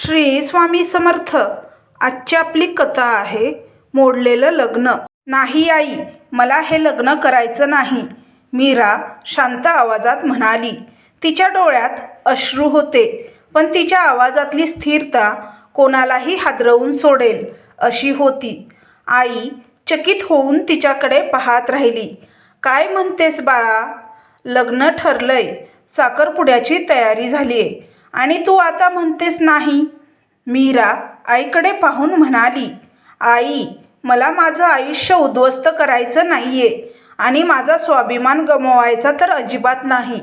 श्री स्वामी समर्थ. आजची आपली कथा आहे मोडलेलं लग्न. नाही आई मला हे लग्न करायचं नाही. मीरा शांत आवाजात म्हणाली. तिच्या डोळ्यात अश्रू होते पण तिच्या आवाजातली स्थिरता कोणालाही हादरवून सोडेल अशी होती. आई चकित होऊन तिच्याकडे पाहत राहिली. काय म्हणतेस बाळा? लग्न ठरलंय. साखरपुड्याची तयारी झाली आहे आणि तू आता म्हणतेस नाही. मीरा आईकडे पाहून म्हणाली आई मला माझं आयुष्य उद्ध्वस्त करायचं नाही आहे आणि माझा स्वाभिमान गमवायचा तर अजिबात नाही.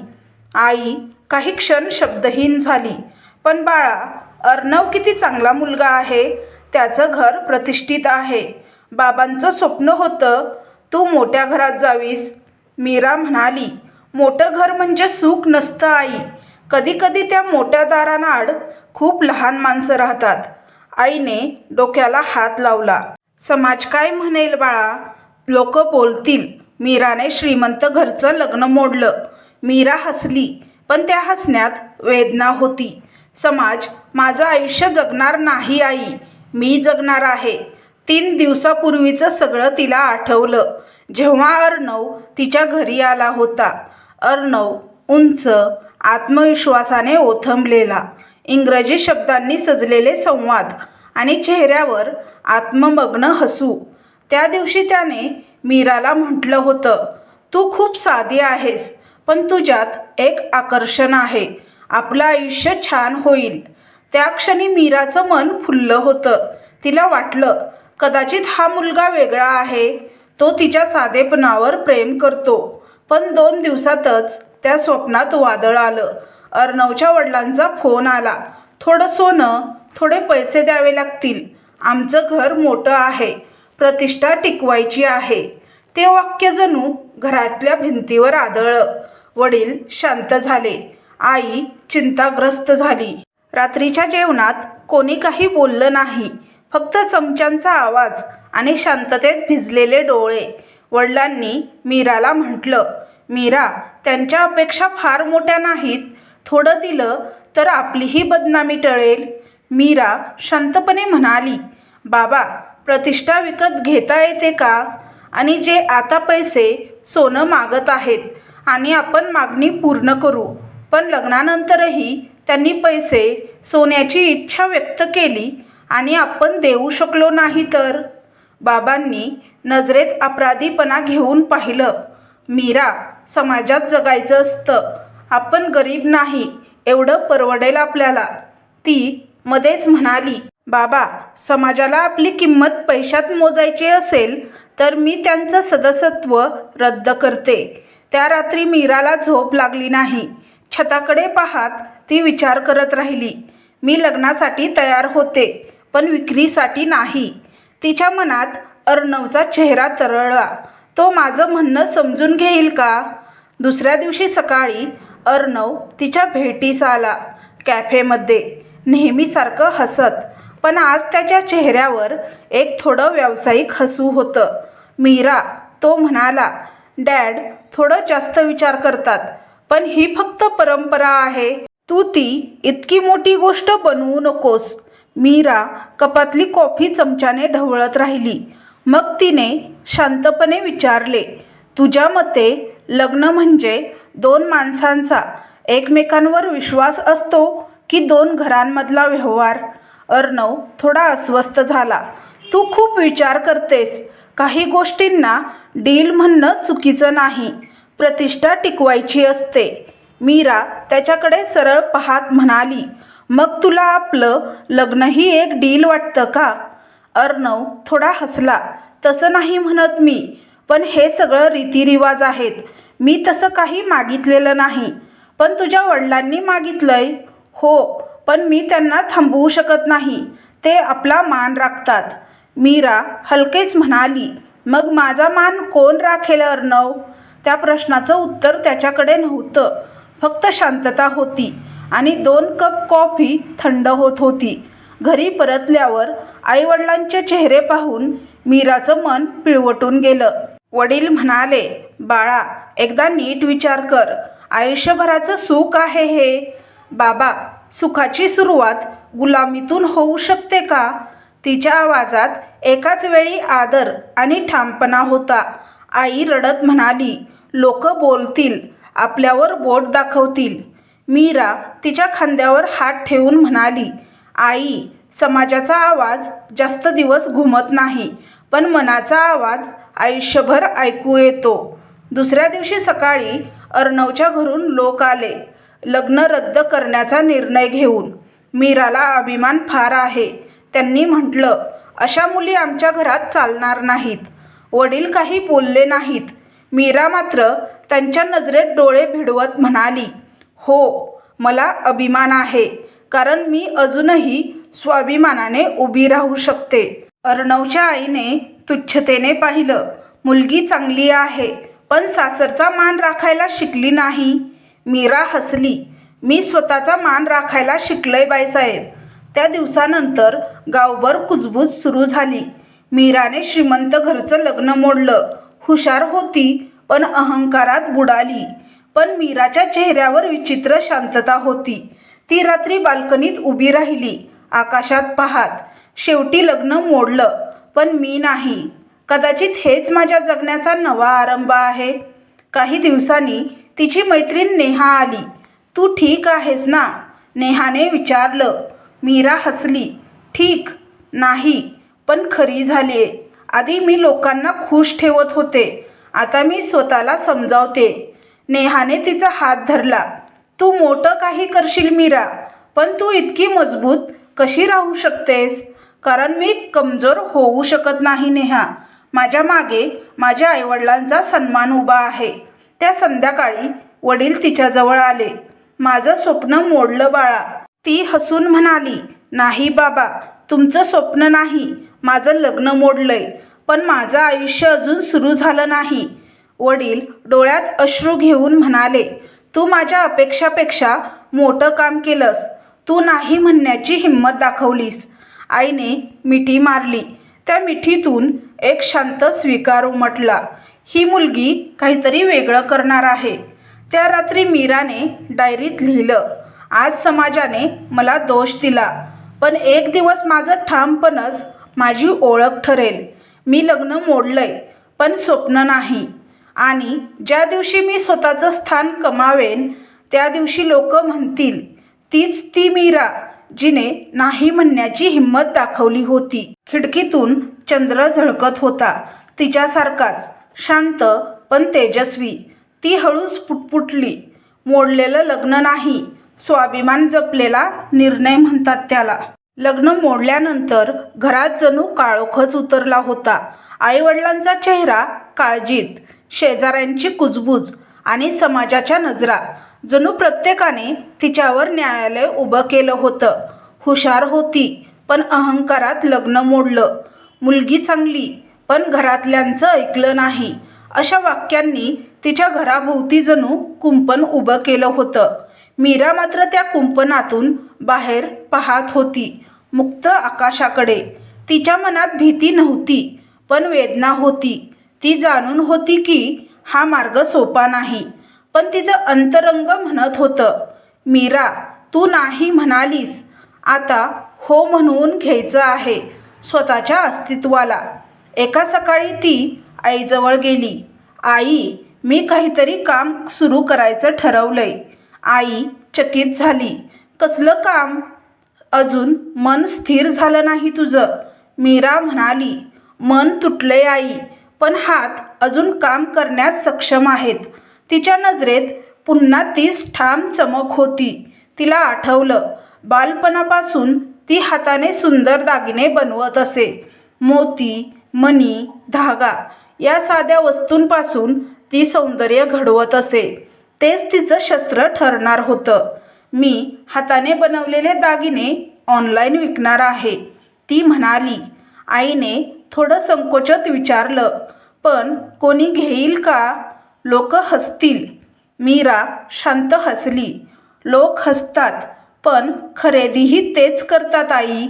आई काही क्षण शब्दहीन झाली. पण बाळा अर्णव किती चांगला मुलगा आहे. त्याचं घर प्रतिष्ठित आहे. बाबांचं स्वप्न होतं तू मोठ्या घरात जावीस. मीरा म्हणाली मोठं घर म्हणजे सुख नसतं आई. कधी कधी त्या मोठ्या दारांआड खूप लहान माणसं राहतात. आईने डोक्याला हात लावला. समाज काय म्हणेल बाळा? लोक बोलतील. मीराने श्रीमंत घरचं लग्न मोडलं. मीरा हसली पण त्या हसण्यात वेदना होती. समाज माझं आयुष्य जगणार नाही आई. मी जगणार आहे. तीन दिवसापूर्वीचं सगळं तिला आठवलं. जेव्हा अर्णव तिच्या घरी आला होता. अर्णव उंच आत्मविश्वासाने ओथंबलेला. इंग्रजी शब्दांनी सजलेले संवाद आणि चेहऱ्यावर आत्ममग्न हसू. त्या दिवशी त्याने मीराला म्हटलं होतं तू खूप साधी आहेस पण तुझ्यात एक आकर्षण आहे. आपलं आयुष्य छान होईल. त्या क्षणी मीराचं मन फुललं होतं. तिला वाटलं कदाचित हा मुलगा वेगळा आहे. तो तिच्या साधेपणावर प्रेम करतो. पण दोन दिवसातच त्या स्वप्नात वादळ आलं. अर्णवच्या वडिलांचा फोन आला. थोडं सोनं थोडे पैसे द्यावे लागतील. आमचं घर मोठं आहे. प्रतिष्ठा टिकवायची आहे. ते वाक्य जणू घरातल्या भिंतीवर आदळलं. वडील शांत झाले. आई चिंताग्रस्त झाली. रात्रीच्या जेवणात कोणी काही बोललं नाही. फक्त चमच्यांचा आवाज आणि शांततेत भिजलेले डोळे. वडिलांनी मीराला म्हटलं मीरा त्यांच्या अपेक्षा फार मोठ्या नाहीत. थोडं दिलं तर आपलीही बदनामी टळेल. मीरा शांतपणे म्हणाली बाबा प्रतिष्ठा विकत घेता येते का? आणि जे आता पैसे सोनं मागत आहेत आणि आपण मागणी पूर्ण करू. पण लग्नानंतरही त्यांनी पैसे सोन्याची इच्छा व्यक्त केली आणि आपण देऊ शकलो नाही तर? बाबांनी नजरेत अपराधीपणा घेऊन पाहिलं. मीरा समाजात जगायचं असतं. आपण गरीब नाही एवढं परवडेल आपल्याला. ती मध्येच म्हणाली बाबा समाजाला आपली किंमत पैशात मोजायची असेल तर मी त्यांचं सदस्यत्व रद्द करते. त्या रात्री मीराला झोप लागली नाही. छताकडे पाहात ती विचार करत राहिली मी लग्नासाठी तयार होते पण विक्रीसाठी नाही. तिच्या मनात अर्णवचा चेहरा तरळला. तो माझं म्हणणं समजून घेईल का? दुसऱ्या दिवशी सकाळी अर्णव तिच्या भेटीस आला कॅफेमध्ये. नेहमीसारखं हसत पण आज त्याच्या चेहऱ्यावर एक थोडं व्यावसायिक हसू होतं. मीरा तो म्हणाला डॅड थोडं जास्त विचार करतात पण ही फक्त परंपरा आहे. तू ती इतकी मोठी गोष्ट बनवू नकोस. मीरा कपातली कॉफी चमच्याने ढवळत राहिली. मग तिने शांतपणे विचारले तुझ्या मते लग्न म्हणजे दोन माणसांचा एकमेकांवर विश्वास असतो की दोन घरांमधला व्यवहार अर्णव थोडा अस्वस्थ झाला. तू खूप विचार करतेस. काही गोष्टींना डील म्हणणं चुकीचं नाही. प्रतिष्ठा टिकवायची असते मीरा त्याच्याकडे सरळ पाहात म्हणाली मग तुला आपलं लग्नही एक डील वाटतं का? अर्णव थोडा हसला. तसं नाही म्हणत मी पण हे सगळं रीतिरिवाज आहेत. मी तसं काही मागितलेलं नाही. पण तुझ्या वडिलांनी मागितलंय. हो पण मी त्यांना थांबवू शकत नाही. ते आपला मान राखतात. मीरा हलकेच म्हणाली. मग माझा मान कोण राखेल अर्णव? त्या प्रश्नाचं उत्तर त्याच्याकडे नव्हतं. फक्त शांतता होती आणि दोन कप कॉफी थंड होत होती. घरी परतल्यावर आईवडिलांचे चेहरे पाहून मीराचं मन पिळवटून गेलं. वडील म्हणाले बाळा एकदा नीट विचार कर. आयुष्यभराचं सुख आहे हे. बाबा सुखाची सुरुवात गुलामीतून होऊ शकते का तिच्या आवाजात एकाच वेळी आदर आणि ठामपणा होता. आई रडत म्हणाली लोक बोलतील आपल्यावर बोट दाखवतील मीरा तिच्या खांद्यावर हात ठेवून म्हणाली आई समाजाचा आवाज जास्त दिवस घुमत नाही पण मनाचा आवाज आयुष्यभर ऐकू येतो. दुसऱ्या दिवशी सकाळी अर्णवच्या घरून लोक आले लग्न रद्द करण्याचा निर्णय घेऊन. मीराला अभिमान फार आहे. त्यांनी म्हटलं अशा मुली आमच्या घरात चालणार नाहीत. वडील काही बोलले नाहीत. मीरा मात्र त्यांच्या नजरेत डोळे भिडवत म्हणाली हो मला अभिमान आहे. कारण मी अजूनही स्वाभिमानाने उभी राहू शकते. अर्णवच्या आईने तुच्छतेने पाहिलं मुलगी चांगली आहे पण सासरचा मान राखायला शिकली नाही. मीरा हसली. मी स्वतःचा मान राखायला शिकलंय बाईसाहेब. त्या दिवसानंतर गावभर कुजबूज सुरू झाली. मीराने श्रीमंत घरचं लग्न मोडलं. हुशार होती पण अहंकारात बुडाली. पण मीराच्या चेहऱ्यावर विचित्र शांतता होती. ती रात्री बाल्कनीत उभी राहिली. आकाशात पाहात. शेवटी लग्न मोडलं पण मी नाही. कदाचित हेच माझ्या जगण्याचा नवा आरंभ आहे. काही दिवसांनी तिची मैत्रीण नेहा आली. तू ठीक आहेस ना? नेहाने विचारलं. मीरा हसली. ठीक. नाही. पण खरी झाली आधी मी लोकांना खुश ठेवत होते. आता मी स्वतःला समजावते. नेहाने तिचा हात धरला. तू मोठं काही करशील मीरा पण तू इतकी मजबूत कशी राहू शकतेस? कारण मी कमजोर होऊ शकत नाही नेहा. माझ्या मागे माझ्या आईवडिलांचा सन्मान उभा आहे. त्या संध्याकाळी वडील तिच्याजवळ आले. माझं स्वप्न मोडलं बाळा. ती हसून म्हणाली नाही बाबा तुमचं स्वप्न नाही. माझं लग्न मोडलंय. पण माझं आयुष्य अजून सुरू झालं नाही. वडील डोळ्यात अश्रू घेऊन म्हणाले तू माझ्या अपेक्षापेक्षा मोठं काम केलंस. तू नाही म्हणण्याची हिंमत दाखवलीस. आईने मिठी मारली. त्या मिठीतून एक शांत स्वीकार उमटला. ही मुलगी काहीतरी वेगळं करणार आहे. त्या रात्री मीराने डायरीत लिहिलं आज समाजाने मला दोष दिला. पण एक दिवस माझं ठामपणच माझी ओळख ठरेल. मी लग्न मोडलंय पण स्वप्न नाही. आणि ज्या दिवशी मी स्वतःचं स्थान कमावेन त्या दिवशी लोक म्हणतील तीच ती मीरा जिने नाही म्हणण्याची हिंमत दाखवली होती. खिडकीतून चंद्र झळकत होता. तिच्यासारखाच शांत पण तेजस्वी. ती हळूच पुटपुटली. मोडलेलं लग्न नाही. स्वाभिमान जपलेला निर्णय म्हणतात त्याला. लग्न मोडल्यानंतर घरात जणू काळोखच उतरला होता. आईवडिलांचा चेहरा काळजीत शेजाऱ्यांची कुजबूज आणि समाजाच्या नजरा. जणू प्रत्येकाने तिच्यावर न्यायालय उभं केलं होतं. हुशार होती पण अहंकारात लग्न मोडलं. मुलगी चांगली पण घरातल्यांचं ऐकलं नाही. अशा वाक्यांनी तिच्या घराभोवती जणू कुंपण उभं केलं होतं. मीरा मात्र त्या कुंपणातून बाहेर पाहत होती मुक्त आकाशाकडे. तिच्या मनात भीती नव्हती पण वेदना होती. ती जाणून होती की हा मार्ग सोपा नाही. पण तिचं अंतरंग म्हणत होतं मीरा तू नाही म्हणालीस. आता हो म्हणून घ्यायचं आहे स्वतःच्या अस्तित्वाला. एका सकाळी ती आईजवळ गेली. आई मी काहीतरी काम सुरू करायचं ठरवलंय. आई चकित झाली. कसलं काम? अजून मन स्थिर झालं नाही तुझं. मीरा म्हणाली मन तुटले आई पण हात अजून काम करण्यास सक्षम आहेत. तिच्या नजरेत पुन्हा तीच ठाम चमक होती. तिला आठवलं बालपणापासून ती हाताने सुंदर दागिने बनवत असे. मोती मणी धागा या साध्या वस्तूंपासून ती सौंदर्य घडवत असे. तेच तिचं शस्त्र ठरणार होतं. मी हाताने बनवलेले दागिने ऑनलाईन विकणार आहे. ती म्हणाली आईने थोडं संकोचत विचारलं पण कोणी घेईल का? लोक हसतील. मीरा शांत हसली. लोक हसतात पण खरेदीही तेच करतात आई.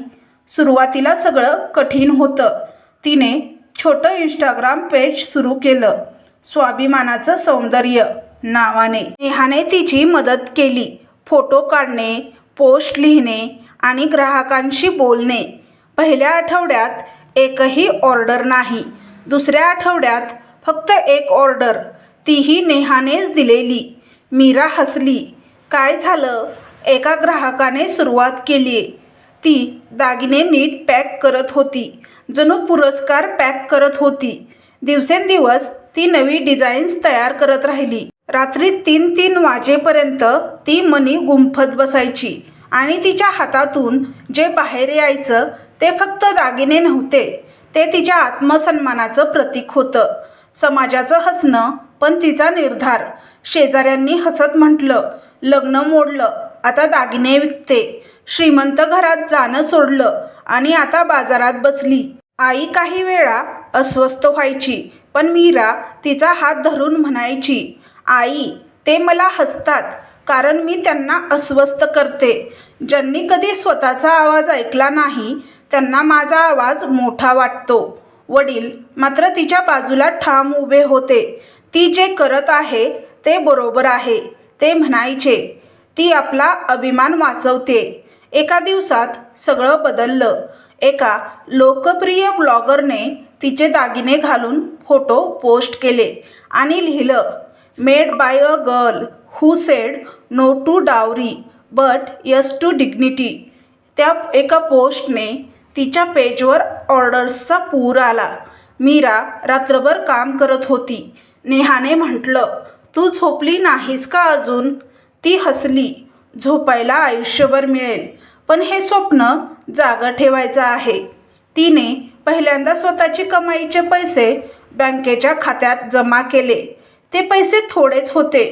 सुरुवातीला सगळं कठीण होतं. तिने छोटं इंस्टाग्राम पेज सुरू केलं. स्वाभिमानाचं सौंदर्य नावाने. नेहाने तिची मदत केली. फोटो काढणे पोस्ट लिहिणे आणि ग्राहकांशी बोलणे. पहिल्या आठवड्यात एकही ऑर्डर नाही. दुसऱ्या आठवड्यात फक्त एक ऑर्डर. तीही नेहानेच दिलेली. मीरा हसली. काय झालं? एका ग्राहकाने सुरुवात केली ती दागिने नीट पॅक करत होती. जणू पुरस्कार पॅक करत होती. दिवसेंदिवस ती नवी डिझाईन्स तयार करत राहिली. रात्री तीन तीन वाजेपर्यंत ती मनी गुंफत बसायची आणि तिच्या हातातून जे बाहेर यायचं ते फक्त दागिने नव्हते. ते तिच्या आत्मसन्मानाचं प्रतीक होतं. समाजाचं हसणं पण तिचा निर्धार. शेजाऱ्यांनी हसत म्हटलं लग्न मोडलं आता दागिने विकते. श्रीमंत घरात जाणं सोडलं आणि आता बाजारात बसली. आई काही वेळा अस्वस्थ व्हायची पण मीरा तिचा हात धरून म्हणायची आई ते मला हसतात कारण मी त्यांना अस्वस्थ करते. ज्यांनी कधी स्वतःचा आवाज ऐकला नाही त्यांना माझा आवाज मोठा वाटतो. वडील मात्र तिच्या बाजूला ठाम उभे होते. ती जे करत आहे ते बरोबर आहे ते म्हणायचे. ती आपला अभिमान वाचवते. एका दिवसात सगळं बदललं. एका लोकप्रिय ब्लॉगरने तिचे दागिने घालून फोटो पोस्ट केले आणि लिहिलं made by a girl who said no to dowry but yes to dignity. त्या एका पोस्टने तिच्या पेजवर ऑर्डर्सचा पूर आला. मीरा रात्रभर काम करत होती. नेहाने म्हटलं तू झोपली नाहीस का अजून ती हसली. झोपायला आयुष्यभर मिळेल. पण हे स्वप्न जागं ठेवायचं आहे तिने पहिल्यांदा स्वतःची कमाईचे पैसे बँकेच्या खात्यात जमा केले. ते पैसे थोडेच होते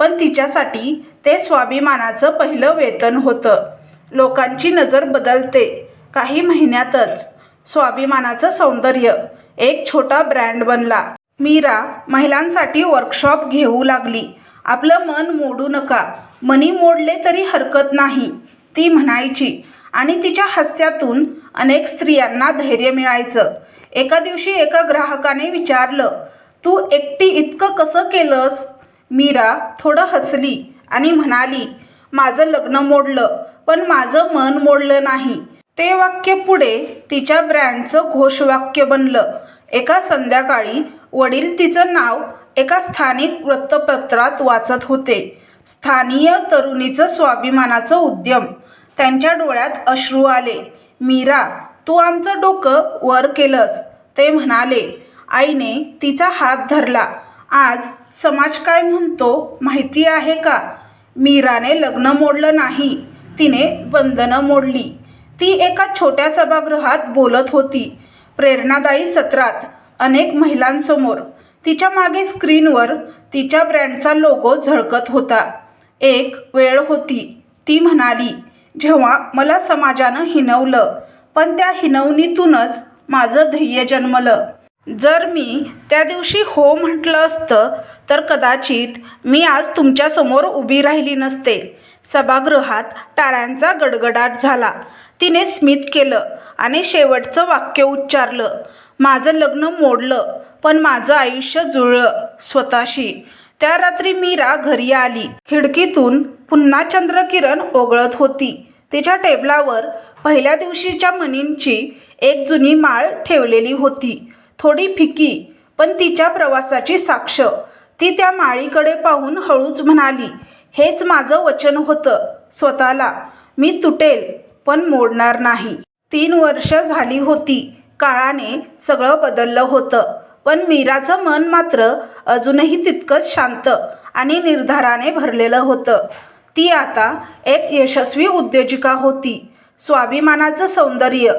पण तिच्यासाठी ते स्वाभिमानाचं पहिलं वेतन होतं. लोकांची नजर बदलते काही महिन्यातच. स्वाभिमानाचं सौंदर्य एक छोटा ब्रँड बनला. मीरा महिलांसाठी वर्कशॉप घेऊ लागली. आपलं मन मोडू नका. मनी मोडले तरी हरकत नाही ती म्हणायची. आणि तिच्या हास्यातून अनेक स्त्रियांना धैर्य मिळायचं. एका दिवशी एका ग्राहकाने विचारलं तू एकटी इतकं कसं केलंस? मीरा थोडं हसली आणि म्हणाली माझं लग्न मोडलं पण माझं मन मोडलं नाही. ते वाक्य पुढे तिच्या ब्रँडचं घोषवाक्य बनलं. एका संध्याकाळी वडील तिचं नाव एका स्थानिक वृत्तपत्रात वाचत होते. स्थानीय तरुणीचं स्वाभिमानाचं उद्यम. त्यांच्या डोळ्यात अश्रू आले. मीरा तू आमचं डोकं वर केलंस ते म्हणाले. आईने तिचा हात धरला. आज समाज काय म्हणतो माहिती आहे का? मीराने लग्न मोडलं नाही. तिने बंधनं मोडली. ती एका छोट्या सभागृहात बोलत होती. प्रेरणादायी सत्रात अनेक महिलांसमोर तिच्यामागे स्क्रीनवर तिच्या ब्रँडचा लोगो झळकत होता. एक वेळ होती. ती म्हणाली जेव्हा मला समाजानं हिनवलं पण त्या हिनवणीतूनच माझं ध्येय जन्मलं. जर मी त्या दिवशी हो म्हटलं असतं तर कदाचित मी आज तुमच्यासमोर उभी राहिली नसते. सभागृहात टाळ्यांचा गडगडाट झाला. तिने स्मित केलं आणि शेवटचं वाक्य उच्चारलं माझं लग्न मोडलं पण माझं आयुष्य जुळलं स्वतःशी. त्या रात्री मीरा घरी आली. खिडकीतून पुन्हा चंद्रकिरण ओघळत होती. तिच्या टेबलावर पहिल्या दिवशीच्या मनींची एक जुनी माळ ठेवलेली होती. थोडी फिकी पण तिच्या प्रवासाची साक्ष. ती त्या माळीकडे पाहून हळूच म्हणाली हेच माझं वचन होतं स्वतःला. मी तुटेल पण मोडणार नाही. तीन वर्ष झाली होती. काळाने सगळं बदललं होतं. पण मीराचं मन मात्र अजूनही तितकंच शांत आणि निर्धाराने भरलेलं होतं. ती आता एक यशस्वी उद्योजिका होती. स्वाभिमानाचं सौंदर्य.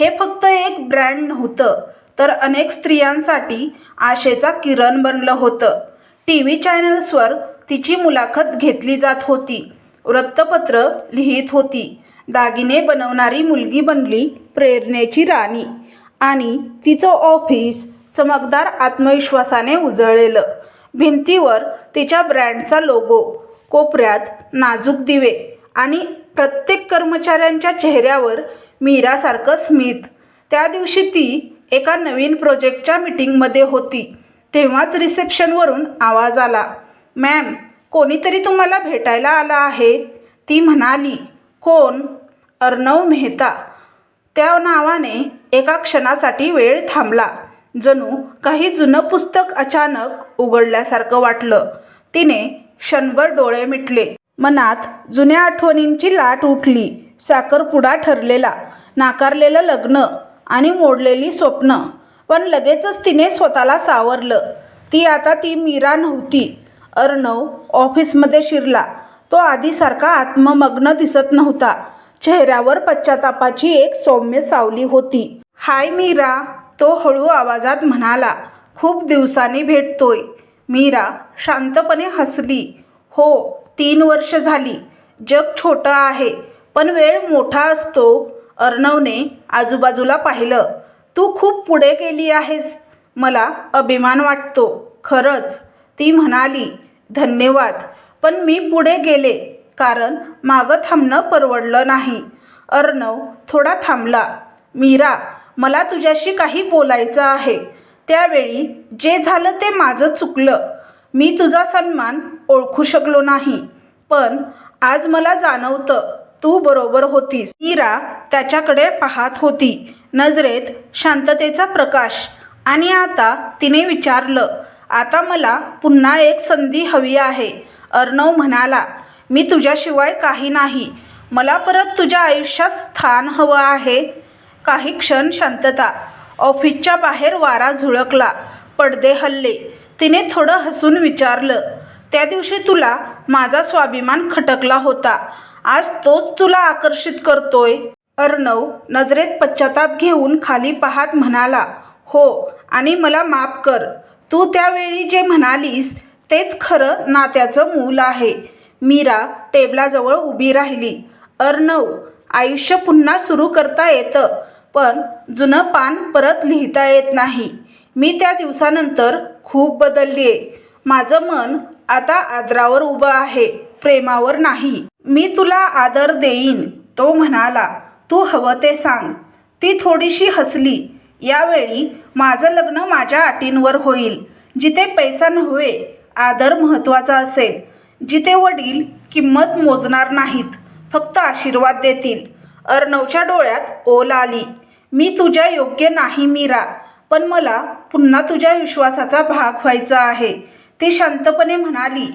हे फक्त एक ब्रँड नव्हतं तर अनेक स्त्रियांसाठी आशेचा किरण बनलं होतं. टी व्ही चॅनल्सवर तिची मुलाखत घेतली जात होती. वृत्तपत्र लिहित होती. दागिने बनवणारी मुलगी बनली प्रेरणेची राणी. आणि तिचं ऑफिस चमकदार आत्मविश्वासाने उजळलेलं. भिंतीवर तिच्या ब्रँडचा लोगो कोपऱ्यात नाजूक दिवे आणि प्रत्येक कर्मचाऱ्यांच्या चेहऱ्यावर मीरासारखं स्मित. त्या दिवशी ती एका नवीन प्रोजेक्टच्या मीटिंगमध्ये होती. तेव्हाच रिसेप्शनवरून आवाज आला. मॅम कोणीतरी तुम्हाला भेटायला आला आहे? ती म्हणाली. कोण? अर्णव मेहता. त्या नावाने एका क्षणासाठी वेळ थांबला. जणू काही जुनं पुस्तक अचानक उघडल्यासारखं वाटलं. तिने क्षणभर डोळे मिटले. मनात जुन्या आठवणींची लाट उठली. साखरपुडा ठरलेला नाकारलेलं लग्न आणि मोडलेली स्वप्न. पण लगेचच तिने स्वतःला सावरलं. ती आता ती मीरा नव्हती. अर्णव ऑफिसमध्ये शिरला. तो आधीसारखा आत्ममग्न दिसत नव्हता. चेहऱ्यावर पश्चातापाची एक सौम्य सावली होती. हाय मीरा तो हळू आवाजात म्हणाला. खूप दिवसांनी भेटतोय. मीरा शांतपणे हसली. हो तीन वर्ष झाली. जग छोटं आहे पण वेळ मोठा असतो. अर्णवने आजूबाजूला पाहिलं. तू खूप पुढे गेली आहेस. मला अभिमान वाटतो. खरंच ती म्हणाली. धन्यवाद पण मी पुढे गेले. कारण मागं थांबणं परवडलं नाही. अर्णव थोडा थांबला. मीरा मला तुझ्याशी काही बोलायचं आहे. त्यावेळी जे झालं ते माझं चुकलं. मी तुझा सन्मान ओळखू शकलो नाही. पण आज मला जाणवतं तू बरोबर होतीस. मीरा त्याच्याकडे पाहत होती. नजरेत शांततेचा प्रकाश. आणि आता तिने विचारलं आता मला पुन्हा एक संधी हवी आहे. अर्णव म्हणाला मी तुझ्याशिवाय काही नाही. मला परत तुझ्या आयुष्यात स्थान हवं आहे. काही क्षण शांतता. ऑफिसच्या बाहेर वारा झुळकला. पडदे हल्ले. तिने थोडं हसून विचारलं त्या दिवशी तुला माझा स्वाभिमान खटकला होता. आज तोच तुला आकर्षित करतोय. अर्णव नजरेत पश्चाताप घेऊन खाली पाहत म्हणाला हो आणि मला माफ कर. तू त्यावेळी जे म्हणालीस तेच खरं नात्याचं मूल आहे. मीरा टेबलाजवळ उभी राहिली. अर्णव आयुष्य पुन्हा सुरू करता येतं पण जुनं पान परत लिहिता येत नाही. मी त्या दिवसानंतर खूप बदलली आहे माझं मन आता आदरावर उभं आहे प्रेमावर नाही. मी तुला आदर देईन तो म्हणाला. तू हवं ते सांग. ती थोडीशी हसली. यावेळी माझं लग्न माझ्या अटींवर होईल. जिथे पैसा नव्हे आदर महत्त्वाचा असेल. जिथे वडील किंमत मोजणार नाहीत फक्त आशीर्वाद देतील. अर्णवच्या डोळ्यात ओल आली. मी तुझ्या योग्य नाही मीरा. पण मला पुन्हा तुझ्या विश्वासाचा भाग व्हायचा आहे. ती शांतपणे म्हणाली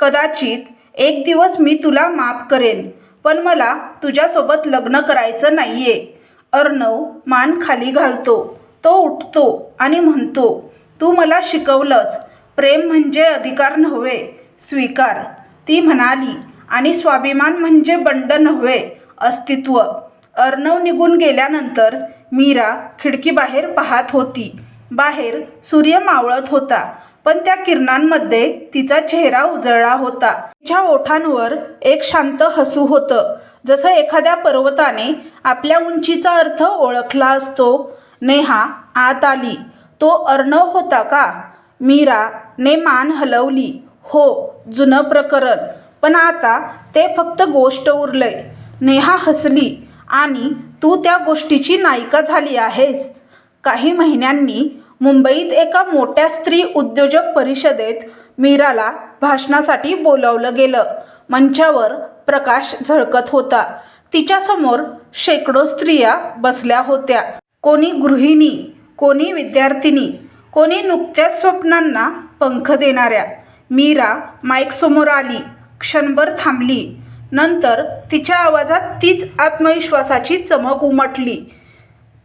कदाचित एक दिवस मी तुला माफ करेन पण मला तुझ्यासोबत लग्न करायचं नाहीये. अर्णव मान खाली घालतो. तो उठतो आणि म्हणतो तू मला शिकवलंस. प्रेम म्हणजे अधिकार नव्हे. स्वीकार. ती म्हणाली आणि स्वाभिमान म्हणजे बंड नव्हे अस्तित्व. अर्णव निघून गेल्यानंतर मीरा खिडकीबाहेर पाहत होती. बाहेर सूर्य मावळत होता पण त्या किरणांमध्ये तिचा चेहरा उजळला होता. तिच्या ओठांवर एक शांत हसू होतं. जसं एखाद्या पर्वताने आपल्या उंचीचा अर्थ ओळखला असतो. नेहा आत आली. तो अर्णव होता का? मीरा ने मान हलवली. हो जुनं प्रकरण. पण आता ते फक्त गोष्ट उरलंय. नेहा हसली आणि तू त्या गोष्टीची नायिका झाली आहेस. काही महिन्यांनी मुंबईत एका मोठ्या स्त्री उद्योजक परिषदेत मीराला भाषणासाठी बोलावलं गेलं. मंचावर प्रकाश झळकत होता. तिच्यासमोर शेकडो स्त्रिया बसल्या होत्या. कोणी गृहिणी कोणी विद्यार्थिनी कोणी नुकत्याच स्वप्नांना पंख देणाऱ्या. मीरा माईकसमोर आली. क्षणभर थांबली. नंतर तिच्या आवाजात तीच आत्मविश्वासाची चमक उमटली.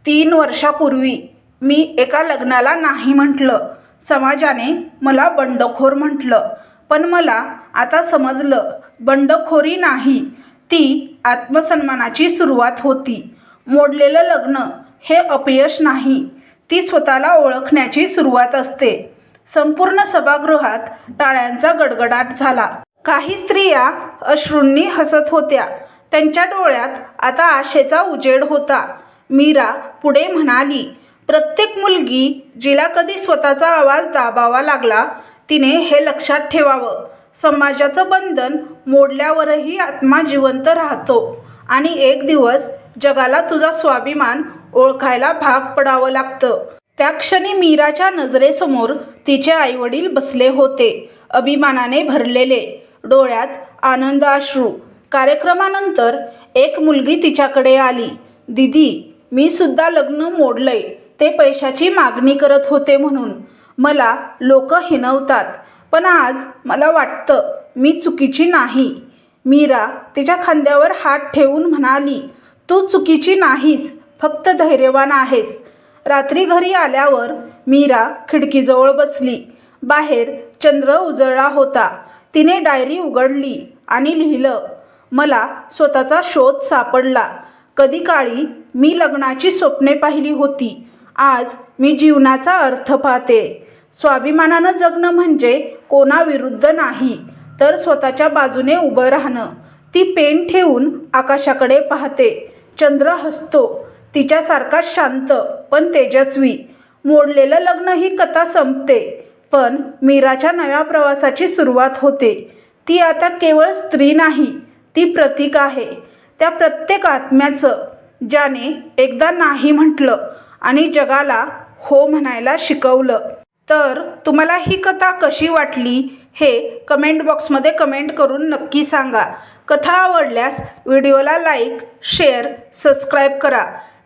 तीन वर्षापूर्वी मी एका लग्नाला नाही म्हटलं. समाजाने मला बंडखोर म्हटलं. पण मला आता समजलं बंडखोरी नाही ती आत्मसन्मानाची सुरुवात होती. मोडलेलं लग्न हे अपयश नाही ती स्वतःला ओळखण्याची सुरुवात असते. संपूर्ण सभागृहात टाळ्यांचा गडगडाट झाला. काही स्त्रिया अश्रूंनी हसत होत्या. त्यांच्या डोळ्यात आता आशेचा उजेड होता. मीरा पुढे म्हणाली प्रत्येक मुलगी जिला कधी स्वतःचा आवाज दाबावा लागला तिने हे लक्षात ठेवावं. समाजाचं बंधन मोडल्यावरही आत्मा जिवंत राहतो आणि एक दिवस जगाला तुझा स्वाभिमान ओळखायला भाग पडावं लागतं. त्या क्षणी मीराच्या नजरेसमोर तिचे आईवडील बसले होते. अभिमानाने भरलेले. डोळ्यात आनंद अश्रू. कार्यक्रमानंतर एक मुलगी तिच्याकडे आली. दिदी मी सुद्धा लग्न मोडलंय. ते पैशाची मागणी करत होते म्हणून. मला लोक हिनवतात. पण आज मला वाटतं मी चुकीची नाही. मीरा तिच्या खांद्यावर हात ठेवून म्हणाली तू चुकीची नाहीस. फक्त धैर्यवान आहेस. रात्री घरी आल्यावर मीरा खिडकीजवळ बसली. बाहेर चंद्र उजळला होता. तिने डायरी उघडली आणि लिहिलं मला स्वतःचा शोध सापडला. कधी काळी मी लग्नाची स्वप्ने पाहिली होती. आज मी जीवनाचा अर्थ पाहते. स्वाभिमानानं जगणं म्हणजे कोणाविरुद्ध नाही तर स्वतःच्या बाजूने उभं राहणं. ती पेन ठेवून आकाशाकडे पाहते. चंद्र हसतो. तिच्यासारखा शांत पण तेजस्वी. मोडलेलं लग्न ही कथा संपते पण मीराच्या नव्या प्रवासाची सुरुवात होते. ती आता केवळ स्त्री नाही ती प्रतीक आहे. त्या प्रत्येक आत्म्याचं ज्याने एकदा नाही म्हटलं आणि जगाला हो म्हणायला शिकवलं. तर तुम्हाला ही कथा कशी वाटली हे कमेंट बॉक्समध्ये कमेंट करून नक्की सांगा. कथा आवडल्यास व्हिडिओला लाईक शेअर सबस्क्राईब करा.